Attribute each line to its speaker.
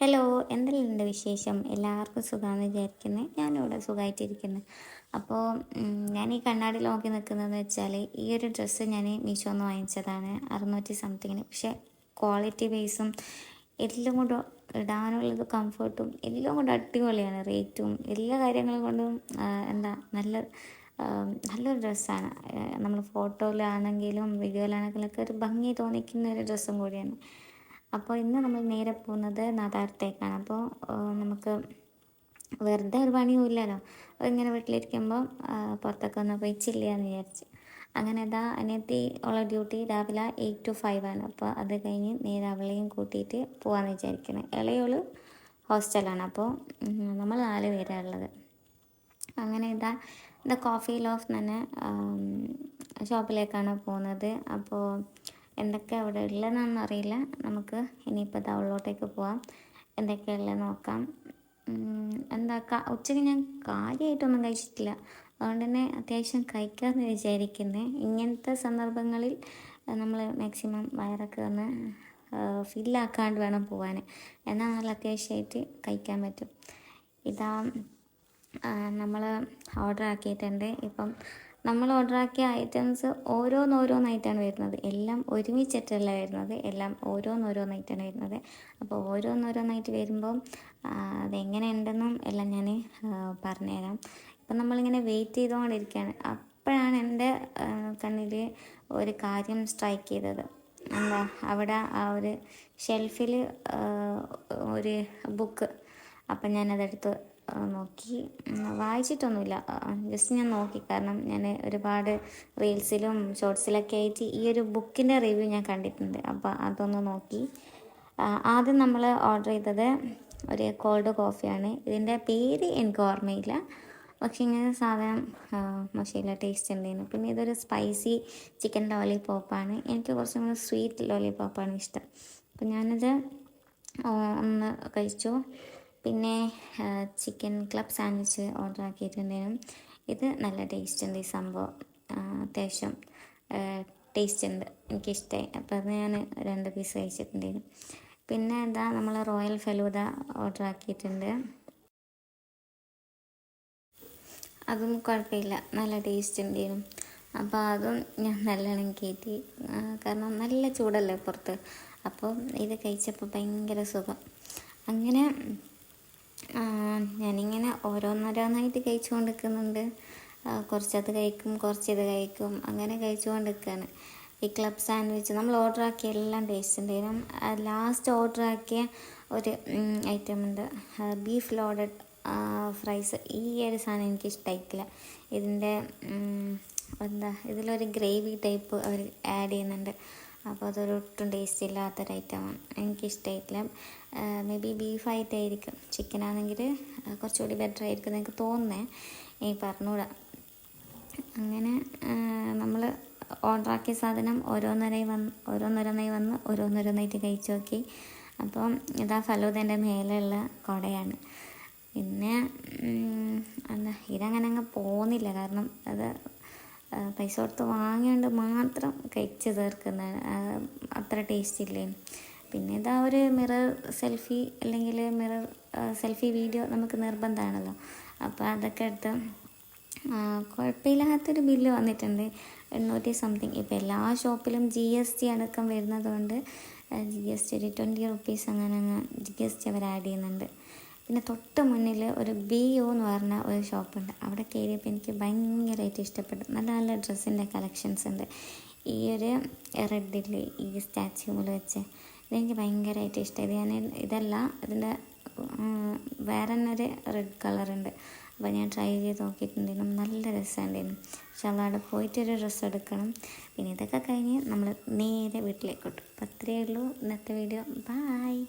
Speaker 1: Hello എന്തെല്ലാം ഉണ്ട് വിശേഷം? എല്ലാവർക്കും സുഖമാണെന്ന് വിചാരിക്കുന്നത് ഞാനിവിടെ സുഖമായിട്ടിരിക്കുന്നു അപ്പോൾ ഞാൻ ഈ കണ്ണാടി നോക്കി നിൽക്കുന്നതെന്ന് വെച്ചാൽ ഈ ഒരു ഡ്രസ്സ് ഞാൻ മീഷോന്ന് വാങ്ങിച്ചതാണ്. അറുന്നൂറ്റി സംതിങ്ങിന്. പക്ഷേ ക്വാളിറ്റി ബേസും എല്ലാം കൊണ്ട് ഇടാനുള്ളത് കംഫർട്ടും എല്ലാം കൊണ്ട് അടിപൊളിയാണ് റേറ്റും. എല്ലാ കാര്യങ്ങളും കൊണ്ടും എന്താ നല്ല നല്ലൊരു ഡ്രസ്സാണ്. നമ്മൾ ഫോട്ടോയിലാണെങ്കിലും വീഡിയോയിലാണെങ്കിലും ഒക്കെ ഒരു ഭംഗി തോന്നിക്കുന്ന ഒരു ഡ്രസ്സും കൂടിയാണ്. അപ്പോൾ ഇന്ന് നമ്മൾ നേരെ പോകുന്നത് നാദാരത്തേക്കാണ്. അപ്പോൾ നമുക്ക് വെറുതെ ഒരു പണിയും ഇല്ലല്ലോ. അപ്പോൾ ഇങ്ങനെ വീട്ടിലിരിക്കുമ്പോൾ പുറത്തൊക്കെ ഒന്ന് പോയി ചില്ലിയാന്ന് വിചാരിച്ച്. അങ്ങനെ ഇതാ അനിയത്തി ഉള്ള ഡ്യൂട്ടി രാവിലെ എയ്റ്റ് ടു ഫൈവ് ആണ്. അപ്പോൾ അത് കഴിഞ്ഞ് നേരെ അവളെയും കൂട്ടിയിട്ട് പോകാമെന്ന് വിചാരിക്കുന്നത് ഇളയോൾ ഹോസ്റ്റലാണ് അപ്പോൾ നമ്മൾ നാല് പേരാണ് ഉള്ളത്. അങ്ങനെ ഇതാ ഇത് കോഫി ലോഫ് തന്നെ ഷോപ്പിലേക്കാണ് പോകുന്നത്. അപ്പോൾ എന്തൊക്കെ അവിടെ ഉള്ളതെന്നൊന്നും അറിയില്ല. നമുക്ക് ഇനിയിപ്പോൾ ടൗണിലോട്ടേക്ക് പോവാം. എന്തൊക്കെയുള്ള നോക്കാം. എന്താ ഉച്ചയ്ക്ക് ഞാൻ കാര്യമായിട്ടൊന്നും കഴിച്ചിട്ടില്ല. അതുകൊണ്ട് തന്നെ അത്യാവശ്യം കഴിക്കാമെന്ന് വിചാരിക്കുന്നത് ഇങ്ങനത്തെ സന്ദർഭങ്ങളിൽ നമ്മൾ മാക്സിമം വയറൊക്കെ ഒന്ന് ഫില്ലാക്കാണ്ട് വേണം പോകാൻ എന്നാൽ നല്ല അത്യാവശ്യമായിട്ട് കഴിക്കാൻ പറ്റും. ഇതാ നമ്മൾ ഓർഡർ ആക്കിയിട്ടുണ്ട്. ഇപ്പം നമ്മൾ ഓർഡർ ആക്കിയ ഐറ്റംസ് ഓരോന്നോരോന്നായിട്ടാണ് വരുന്നത്. എല്ലാം ഒരുമിച്ചിട്ടല്ല വരുന്നത്. എല്ലാം ഓരോന്നോരോന്നായിട്ടാണ് വരുന്നത്. അപ്പോൾ ഓരോന്നോരോന്നായിട്ട് വരുമ്പം അതെങ്ങനെ ഉണ്ടെന്നും എല്ലാം ഞാൻ പറഞ്ഞുതരാം. ഇപ്പം നമ്മളിങ്ങനെ വെയിറ്റ് ചെയ്തുകൊണ്ടിരിക്കുകയാണ്. അപ്പോഴാണ് എന്റെ കണ്ണിൽ ഒരു കാര്യം സ്ട്രൈക്ക് ചെയ്തത്. എന്താ? അവിടെ ആ ഒരു ഷെൽഫിൽ ഒരു ബുക്ക് അപ്പം ഞാനതെടുത്ത് നോക്കി. വായിച്ചിട്ടൊന്നുമില്ല. ജസ്റ്റ് ഞാൻ നോക്കി. കാരണം ഞാൻ ഒരുപാട് റീൽസിലും ഷോർട്സിലൊക്കെ ആയിട്ട് ഈ ഒരു ബുക്കിന്റെ റിവ്യൂ ഞാൻ കണ്ടിട്ടുണ്ട്. അപ്പോൾ അതൊന്ന് നോക്കി. ആദ്യം നമ്മൾ ഓർഡർ ചെയ്തത് ഒരു കോൾഡ് കോഫിയാണ്. ഇതിന്റെ പേര് എനിക്ക് ഓർമ്മയില്ല. പക്ഷേ ഇങ്ങനെ സാധനം മോശമില്ല ടേസ്റ്റ് ഉണ്ടായിരുന്നു. പിന്നെ ഇതൊരു സ്പൈസി ചിക്കൻ ലോലിപോപ്പാണ് എനിക്ക് കുറച്ചും കൂടി സ്വീറ്റ് ലോലിപോപ്പാണ് ഇഷ്ടം. അപ്പം ഞാനത് ഒന്ന് കഴിച്ചു. പിന്നെ ചിക്കൻ ക്ലബ് സാൻഡ്വിച്ച് ഓർഡർ ആക്കിയിട്ടുണ്ടായിരുന്നു. ഇത് നല്ല ടേസ്റ്റ് ഉണ്ട് ഈ സംഭവം. അത്യാവശ്യം ടേസ്റ്റ് ഉണ്ട്. എനിക്കിഷ്ടമായി അപ്പോൾ അത് ഞാൻ രണ്ട് പീസ് കഴിച്ചിട്ടുണ്ടായിരുന്നു. പിന്നെ എന്താ നമ്മൾ റോയൽ ഫലൂദ ഓർഡർ ആക്കിയിട്ടുണ്ട്. അതും കുഴപ്പമില്ല. നല്ല ടേസ്റ്റ് ഉണ്ടായിരുന്നു. അപ്പോൾ അതും ഞാൻ നല്ലോണം കയറ്റി കാരണം നല്ല ചൂടല്ലേ പുറത്ത്. അപ്പോൾ ഇത് കഴിച്ചപ്പോൾ ഭയങ്കര സുഖം. അങ്ങനെ ഞാനിങ്ങനെ ഓരോന്നോരോന്നായിട്ട് കഴിച്ചു കൊണ്ടിരിക്കുന്നുണ്ട് കുറച്ചത് കഴിക്കും കുറച്ചിത് കഴിക്കും അങ്ങനെ കഴിച്ചു കൊണ്ടിരിക്കുകയാണ് ഈ ക്ലബ് സാൻഡ്വിച്ച് നമ്മൾ ഓർഡർ ആക്കിയ എല്ലാം ടേസ്റ്റ് ഉണ്ടായിരുന്നു ലാസ്റ്റ് ഓർഡർ ആക്കിയ ഒരു ഐറ്റം ഉണ്ട്. ബീഫ് ലോഡഡ് ഫ്രൈസ് ഈ ഒരു സാധനം എനിക്ക് ഇഷ്ടമായിട്ടില്ല ഇതിന്റെ എന്താ ഇതിലൊരു ഗ്രേവി ടൈപ്പ് അവർ ആഡ് ചെയ്യുന്നുണ്ട്. അപ്പോൾ അതൊരു ഒട്ടും ടേസ്റ്റ് ഇല്ലാത്തൊരു ഐറ്റമാണ് എനിക്കിഷ്ടമായിട്ടില്ല മേ ബി ബീഫായിട്ടായിരിക്കും ചിക്കനാണെങ്കിൽ കുറച്ചുകൂടി ബെറ്റർ ആയിരിക്കും എനിക്ക് തോന്നുന്നേ. ഈ പറഞ്ഞുകൂടാ അങ്ങനെ നമ്മൾ ഓർഡർ ആക്കിയ സാധനം ഓരോന്നരായി വന്ന് ഓരോന്നോരോന്നായി വന്ന് ഓരോന്നോരോന്നായിട്ട് കഴിച്ചു നോക്കി. അപ്പം ഇതാ ഫലൂദന്റെ മേലെയുള്ള കുടയാണ്. പിന്നെ എന്താ ഇതങ്ങനെ അങ്ങ് പോകുന്നില്ല. കാരണം അത് പൈസ കൊടുത്ത് വാങ്ങിയോണ്ട് മാത്രം കഴിച്ച് തീർക്കുന്നതാണ് അത്ര ടേസ്റ്റ് ഇല്ലേ? പിന്നെ ഇതാ ഒരു മിറർ സെൽഫി അല്ലെങ്കിൽ മിറർ സെൽഫി വീഡിയോ നമുക്ക് നിർബന്ധമാണല്ലോ. അപ്പോൾ അതൊക്കെ എടുത്ത് കുഴപ്പമില്ലാത്തൊരു ബില്ല് വന്നിട്ടുണ്ട്. എണ്ണൂറ്റി സംതിങ് ഇപ്പോൾ എല്ലാ ഷോപ്പിലും ജി എസ് ടി അടക്കം വരുന്നതുകൊണ്ട് ജി എസ് ടി ഒരു ട്വന്റി റുപ്പീസ് അങ്ങനെ അങ്ങ് ജി എസ് ടി അവർ ആഡ് ചെയ്യുന്നുണ്ട്. പിന്നെ തൊട്ട് മുന്നിൽ ഒരു ബി യു എന്ന് പറഞ്ഞ ഒരു ഷോപ്പുണ്ട്. അവിടെ കയറിയപ്പോൾ എനിക്ക് ഭയങ്കരമായിട്ട് ഇഷ്ടപ്പെട്ടു. നല്ല നല്ല ഡ്രസ്സിന്റെ കളക്ഷൻസ് ഉണ്ട്. ഈ ഒരു റെഡില്ലേ ഈ സ്റ്റാച്യൂമിൽ വെച്ച് ഇതെനിക്ക് ഭയങ്കരമായിട്ട് ഇഷ്ടമായി ഞാൻ ഇതല്ല ഇതിന്റെ വേറെ തന്നെ ഒരു റെഡ് കളറുണ്ട് അപ്പോൾ ഞാൻ ട്രൈ ചെയ്ത് നോക്കിയിട്ടുണ്ടായിരുന്നു. നല്ല രസമുണ്ടായിരുന്നു. പക്ഷെ അവിടെ പോയിട്ടൊരു ഡ്രസ്സ് എടുക്കണം. പിന്നെ ഇതൊക്കെ കഴിഞ്ഞ് നമ്മൾ നേരെ വീട്ടിലേക്ക് കിട്ടും അപ്പോൾ അത്രയേ ഉള്ളൂ ഇന്നത്തെ വീഡിയോ. ബായ്